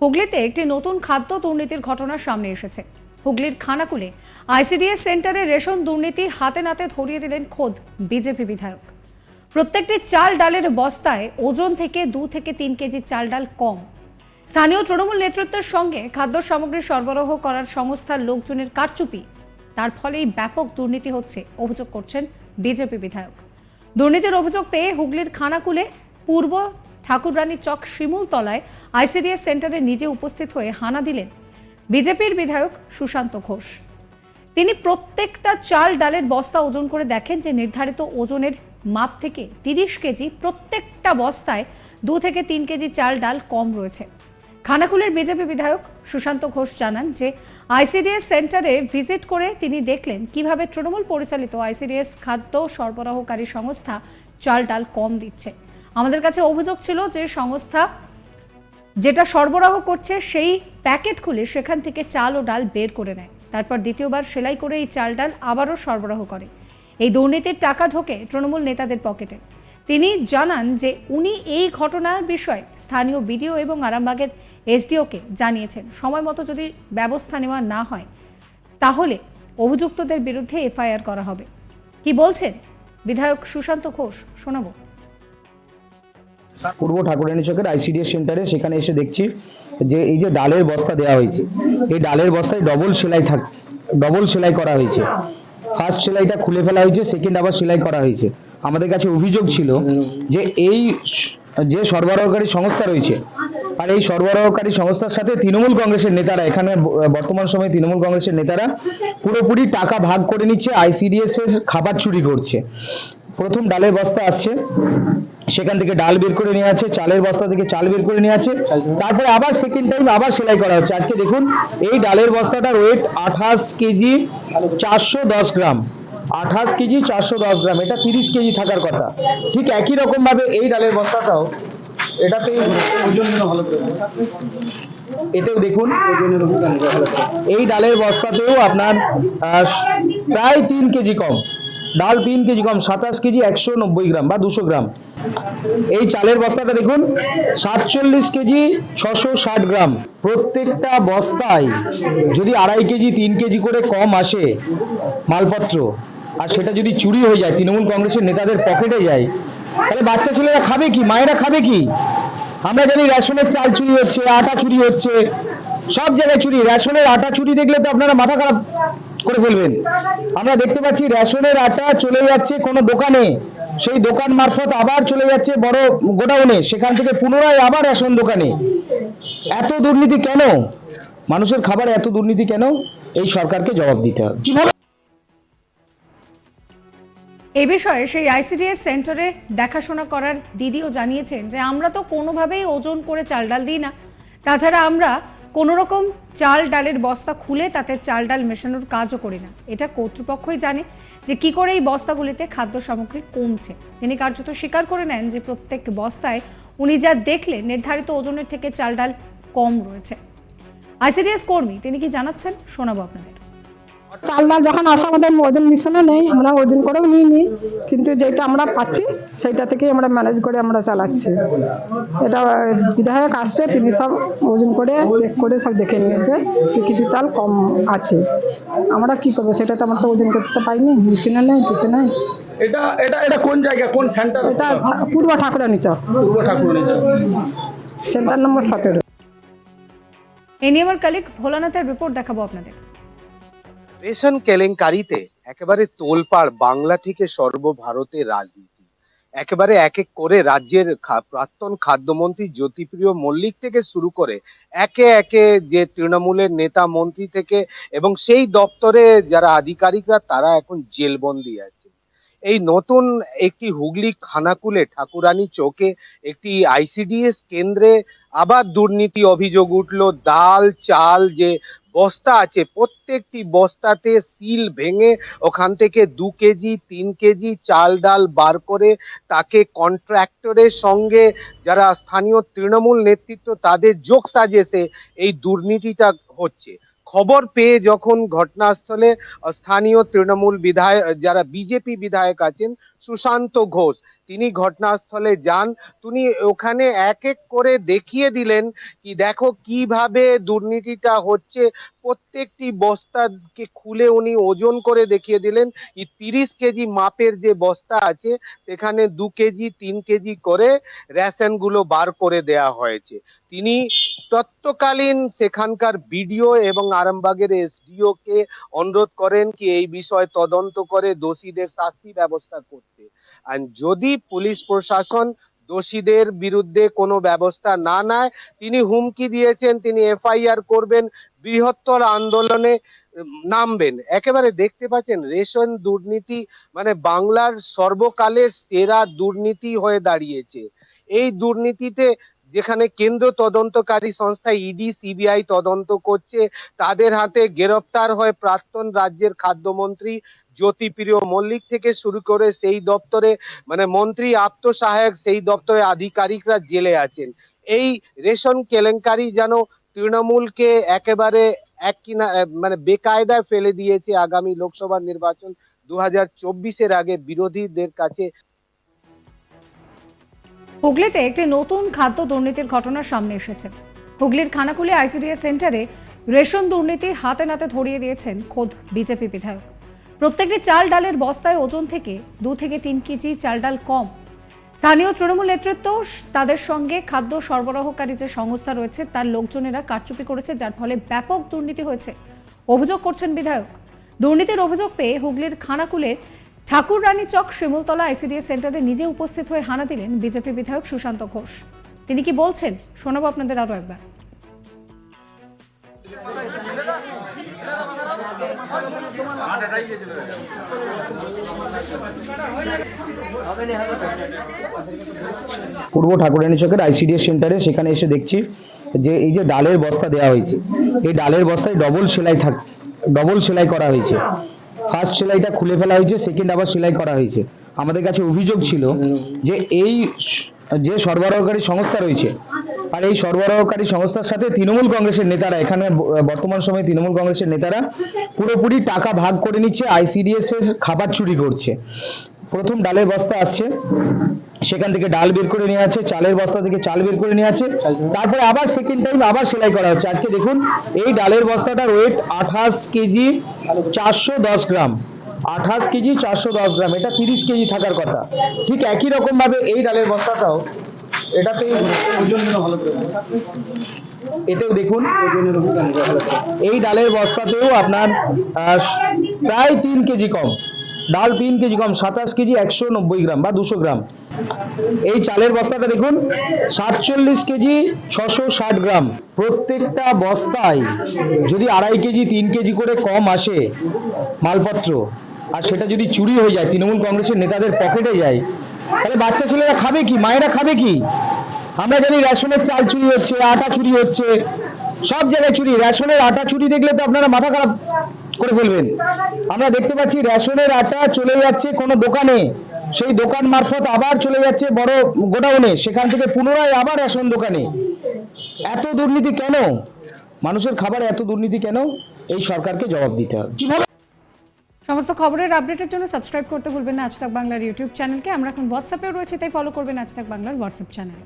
হুগলিতে একটি নতুন খাদ্য দুর্নীতির ঘটনা সামনে এসেছে। হুগলির খানাকুলে আইসিডিএস সেন্টারে রেশন দুর্নীতি হাতে নাতে ধরিয়ে দিলেন খোদ বিজেপি বিধায়ক। প্রত্যেকটি চাল ডালের বস্তায় ওজন থেকে দু থেকে তিন কেজি চাল ডাল কম। স্থানীয় তৃণমূল নেতৃত্বের সঙ্গে খাদ্য সামগ্রী সরবরাহ করার সংস্থার লোকজনের কারচুপি। তার ফলেই ব্যাপক দুর্নীতি হচ্ছে, অভিযোগ করছেন বিজেপি বিধায়ক। দুর্নীতির অভিযোগ পেয়ে হুগলির খানাকুলে পূর্ব ঠাকুররানী চক শিমুলতলায় আইসিডিএস সেন্টারে নিজে উপস্থিত হয়ে হানা দিলেন বিজেপির বিধায়ক সুশান্ত ঘোষ। তিনি প্রত্যেকটা চাল ডালের বস্তা ওজন করে দেখেন যে নির্ধারিত ওজনের মাপ থেকে তিরিশ কেজি প্রত্যেকটা বস্তায় দু থেকে তিন কেজি চাল ডাল কম রয়েছে। খানাকুলের বিজেপি বিধায়ক সুশান্ত ঘোষ জানান যে আইসিডিএস সেন্টারে ভিজিট করে তিনি দেখলেন কীভাবে তৃণমূল পরিচালিত আইসিডিএস খাদ্য সরবরাহকারী সংস্থা চাল ডাল কম দিচ্ছে। আমাদের কাছে অভিযোগ ছিল যে সংস্থা যেটা সরবরাহ করছে সেই প্যাকেট খুলে সেখান থেকে চাল ও ডাল বের করে নেয়। তারপর দ্বিতীয়বার সেলাই করে এই চাল ডাল আবারও সরবরাহ করে। এই দুর্নীতির টাকা ঢোকে তৃণমূল নেতাদের পকেটে। তিনি জানান যে উনি এই ঘটনার বিষয়ে স্থানীয় বিডিও এবং আরামবাগের এসডিওকে জানিয়েছেন। সময় মতো যদি ব্যবস্থা নেওয়া না হয়, তাহলে অভিযুক্তদের বিরুদ্ধে এফআইআর করা হবে। কি বলছেন? বিধায়ক সুশান্ত ঘোষ, শোনাবো। পূর্ব ঠাকুরানী চকের আইসিডিএস সেন্টারে সেখানে এসে দেখছি যে এই যে ডালের বস্তা দেওয়া হয়েছে, এই ডালের বস্তায় ডবল সেলাই থাক ডবল সেলাই করা হয়েছে। ফার্স্ট সেলাইটা খুলে ফেলা হয়েছে সেকেন্ড আবার সেলাই করা হয়েছে। আমাদের কাছে অভিযোগ ছিল যে এই যে সরবরাহকারী সংস্থা রয়েছে, আর এই সরবরাহকারী সংস্থার সাথে তৃণমূল কংগ্রেসের নেতারা, এখানে বর্তমান সময়ে তৃণমূল কংগ্রেসের নেতারা পুরোপুরি টাকা ভাগ করে নিচ্ছে আইসিডিএস এর খাবার চুরি করছে। প্রথম ডালের বস্তা আসছে সেখান থেকে ডাল বের করে নিয়ে আছে চালের বস্তা থেকে চাল বের করে নিয়ে আছে। তারপরে আবার সেকেন্ড টাইম আবার সেলাই করা হচ্ছে। আজকে দেখুন এই ডালের বস্তাটার ওয়েট আঠাশ কেজি চারশো দশ গ্রাম। আঠাশ কেজি চারশো দশ গ্রাম। এটা তিরিশ কেজি থাকার কথা। ঠিক একই রকম ভাবে এই ডালের বস্তাটাও এটাতে এতেও দেখুন এই ডালের বস্তাতেও আপনার প্রায় তিন কেজি কম। ডাল তিন কেজি কম সাতাশ কেজি একশো নব্বই গ্রাম বা দুশো গ্রাম। এই চালের বস্তাটা দেখুন, সাতচল্লিশ কেজি ছশো ষাট গ্রাম। প্রত্যেকটা বস্তায় যদি আড়াই কেজি, তিন কেজি করে কম আসে মালপত্র, আর সেটা যদি চুরি হয়ে যায়, তৃণমূল কংগ্রেসের নেতাদের পকেটে যায়, তাহলে বাচ্চা ছেলেরা খাবে কি? মায়েরা খাবে কি? আমরা জানি রেশনের চাল চুরি হচ্ছে, আটা চুরি হচ্ছে, সব জায়গায় চুরি। রেশনের আটা চুরি দেখলে তো আপনারা মাথা খারাপ করে ফেলবেন। আমরা দেখতে পাচ্ছি রেশনের আটা চলে যাচ্ছে কোনো দোকানে। সেই দোকান মারফত আবার চলে যাচ্ছে বড় গোডাউনে। সেখান থেকে পুনরায় আবার রেশন দোকানে। এত দুর্নীতি কেন? মানুষের খাবার এত দুর্নীতি কেন? এই সরকারকে জবাব দিতে হবে। এই বিষয়ে সেই আইসিডিএস সেন্টারে দেখাশোনা করার দিদিও জানিয়েছেন যে আমরা তো কোনোভাবেই ওজন করে চাল ডাল দিই না। তাছাড়া আমরা কোনো রকম চাল ডালের বস্তা খুলে তাতে চাল ডাল মেশানোর কাজও করি না। এটা কর্তৃপক্ষই জানে যে কি করে এই বস্তাগুলিতে খাদ্য সামগ্রী কমছে। তিনি কার্যত স্বীকার করে নেন যে প্রত্যেক বস্তায় উনি যা দেখলে নির্ধারিত ওজনের থেকে চাল ডাল কম রয়েছে। আইসিডিএস কর্মী, তিনি কি জানাচ্ছেন? শোনাবো আপনাদের। চাল ডাল যখন আসে আমাদের ওজন মিশনে নেই আমরা ওজন করেও নিই নি কিন্তু যেটা আমরা পাচ্ছি সেইটা থেকেই আমরা ম্যানেজ করে আমরা চালাচ্ছি। এটা বিধায়ক আসছে তিনি সব ওজন করে চেক করে সব দেখে নিয়েছে যে কিছু চাল কম আছে। আমরা কি করব সেটা তো আমরা তো ওজন করতে পাইনি মেশিনে নেই কিছু নেই। এটা এটা এটা কোন জায়গা কোন সেন্টার এটা পূর্ব ঠাকুরানি চক। পূর্ব ঠাকুর সেন্টার নম্বর সতেরো। এই নিয়ে আমার কালিক ভোলানাথের রিপোর্ট দেখাবো আপনাদের। রেশন কেলেঙ্কারিতে একেবারে তোলপাড় বাংলা থেকে সর্বভারতের রাজনীতি। একেবারে এক এক করে রাজ্যের প্রাক্তন খাদ্যমন্ত্রী জ্যোতিপ্রিয় মল্লিক থেকে শুরু করে একে একে যে তৃণমূলের নেতা মন্ত্রী থেকে এবং সেই দপ্তরে যারা আধিকারিকরা, তারা এখন জেলবন্দি আছে। এই নতুন একটি হুগলি খানাকুলে ঠাকুরানী চোখে একটি আইসিডিএস কেন্দ্রে আবার দুর্নীতি অভিযোগ উঠল। ডাল চাল যে বস্তা আছে। প্রত্যেকটি বস্তাতে সিল ভেঙে ওখান থেকে দু কেজি, তিন কেজি চাল ডাল বার করে তাকে কন্ট্রাক্টরের সঙ্গে যারা স্থানীয় তৃণমূল নেতৃত্ব তাদের যোগ সাজেছে এই দুর্নীতিটা হচ্ছে। খবর পেয়ে যখন ঘটনাস্থলে স্থানীয় তৃণমূল বিধায়ক, যারা বিজেপি বিধায়ক আছেন, সুশান্ত ঘোষ তিনি ঘটনাস্থলে যান। তিনি ওখানে এক এক করে দেখিয়ে দিলেন কি দেখো কীভাবে দুর্নীতিটা হচ্ছে। প্রত্যেকটি বস্তাকে খুলে উনি ওজন করে দেখিয়ে দিলেন তিরিশ কেজি মাপের যে বস্তা আছে, সেখানে দু কেজি, তিন কেজি করে রেশনগুলো বার করে দেয়া হয়েছে। তিনি তৎকালীন সেখানকার বিডিও এবং আরামবাগের এসডিও কে অনুরোধ করেন কি এই বিষয়ে তদন্ত করে দোষীদের শাস্তি ব্যবস্থা করতে। যদি পুলিশ প্রশাসন দোষীদের বিরুদ্ধে কোনো ব্যবস্থা না নেয়, তিনি হুমকি দিয়েছেন, তিনি এফআইআর করবেন, বৃহত্তর আন্দোলনে নামবেন। একেবারে দেখতে পাচ্ছেন, রেশন দুর্নীতি মানে বাংলার সর্বকালের সেরা দুর্নীতি হয়ে দাঁড়িয়েছে। এই দুর্নীতিতে যেখানে কেন্দ্র তদন্তকারী সংস্থা ইডি, সিবিআই তদন্ত করছে, তাদের হাতে গ্রেফতার হয় প্রাক্তন রাজ্যের খাদ্যমন্ত্রী জ্যোতিপ্রিয় মল্লিক থেকে শুরু করে সেই দপ্তরে মানে মন্ত্রী, আত্মসহায়ক সেই দপ্তরে আধিকারিকরা জেলে আছেন। এই রেশন কেলেঙ্কারি যেন তৃণমূলকে একেবারে এক কিনা মানে বেকায়দায় ফেলে দিয়েছে আগামী লোকসভা নির্বাচন দু হাজার চব্বিশের আগে বিরোধীদের কাছে। হুগলিতে একটি নতুন খাদ্য দুর্নীতির ঘটনা সামনে এসেছে। হুগলির খানাকুলি আইসিডিএস সেন্টারে রেশন দুর্নীতি হাতে নাতে ধরিয়ে দিয়েছেন খোদ বিজেপি বিধায়ক। প্রত্যেকটি চাল ডালের বস্তায় ওজন থেকে দু থেকে তিন কেজি চাল ডাল কম। স্থানীয় তৃণমূল নেতৃত্ব তাদের সঙ্গে খাদ্য সরবরাহকারী যে সংস্থা রয়েছে, তার লোকজনেরা কারচুপি করেছে, যার ফলে ব্যাপক দুর্নীতি হয়েছে। অভিযোগ করছেন বিধায়ক। দুর্নীতির অভিযোগ পেয়ে হুগলির খানাকুলের ঠাকুর রানী চক শিমুলতলা আইসিডিএস সেন্টারে নিজে উপস্থিত হয়ে হানা দিলেন বিজেপি বিধায়ক সুশান্ত ঘোষ। তিনি কি বলছেন? শোনাবো আপনাদের আরও একবার। পূর্ব ঠাকুরানী চকের আইসিডিএস সেন্টারে সেখানে এসে দেখছি যে এই যে ডালের বস্তা দেওয়া হয়েছে, এই ডালের বস্তায় ডবল সেলাই থাক ডবল সেলাই করা হয়েছে। ফার্স্ট সেলাইটা খুলে ফেলা হয়েছে সেকেন্ড আবার সেলাই করা হয়েছে। আমাদের কাছে অভিযোগ ছিল যে এই যে সরবরাহকারী সংস্থা রয়েছে আর এই সরবরাহকারী সংস্থার সাথে তৃণমূল কংগ্রেসের নেতারা, এখানে বর্তমান সময়ে তৃণমূল কংগ্রেসের নেতারা পুরোপুরি টাকা ভাগ করে নিচ্ছে আইসিডিএস এর খাবার চুরি করছে। প্রথম ডালের বস্তা আসছে, সেখান থেকে ডাল বের করে নিয়ে আছে, চালের বস্তা থেকে চাল বের করে নিয়ে আছে, তারপরে আবার সেকেন্ড টাইম আবার সেলাই করা হচ্ছে। আজকে দেখুন, এই ডালের বস্তাটার ওয়েট আঠাশ কেজি চারশো দশ গ্রাম। আঠাশ কেজি চারশো দশ গ্রাম, এটা তিরিশ কেজি থাকার কথা। ঠিক একই রকম ভাবে এই ডালের বস্তাটাও এটাতে ওজন ভালো করে এতেও দেখুন, এই ডালের বস্তাতেও আপনার প্রায় তিন কেজি কম। ডাল তিন কেজি কম, সাতাশ কেজি একশো নব্বই গ্রাম বা দুশো গ্রাম। এই চালের বস্তাটা দেখুন, সাতচল্লিশ কেজি ছশো ষাট গ্রাম। প্রত্যেকটা বস্তায় যদি আড়াই কেজি, তিন কেজি করে কম আসে মালপত্র, আর সেটা যদি চুরি হয়ে যায়, তৃণমূল কংগ্রেসের নেতাদের পকেটে যায় তাহলে বাচ্চা ছেলেরা খাবে কি? মায়েরা খাবে কি? আমরা জানি রেশনের চাল চুরি হচ্ছে, আটা চুরি হচ্ছে, সব জায়গায় চুরি। রেশনের আটা চুরি দেখলে তো আপনারা মাথা খারাপ করে ফেলবেন। আমরা দেখতে পাচ্ছি রেশনের আটা চলে যাচ্ছে কোনো দোকানে। সেই দোকান মারফত আবার চলে যাচ্ছে বড় গোডাউনে। সেখান থেকে পুনরায় আবার রেশন দোকানে। এত দুর্নীতি কেন? মানুষের খাবার এত দুর্নীতি কেন? এই সরকারকে জবাব দিতে হবে। কীভাবে সমস্ত খবরের আপডেটের জন্য সাবস্ক্রাইব করতে ভুলবেন না আজ তাক বাংলার ইউটিউব চ্যানেলকে। আমরা এখন হোয়াটসঅ্যাপেও রয়েছে, তাই ফলো করবেন আজ তাক বাংলার হোয়াটসঅ্যাপ চ্যানেল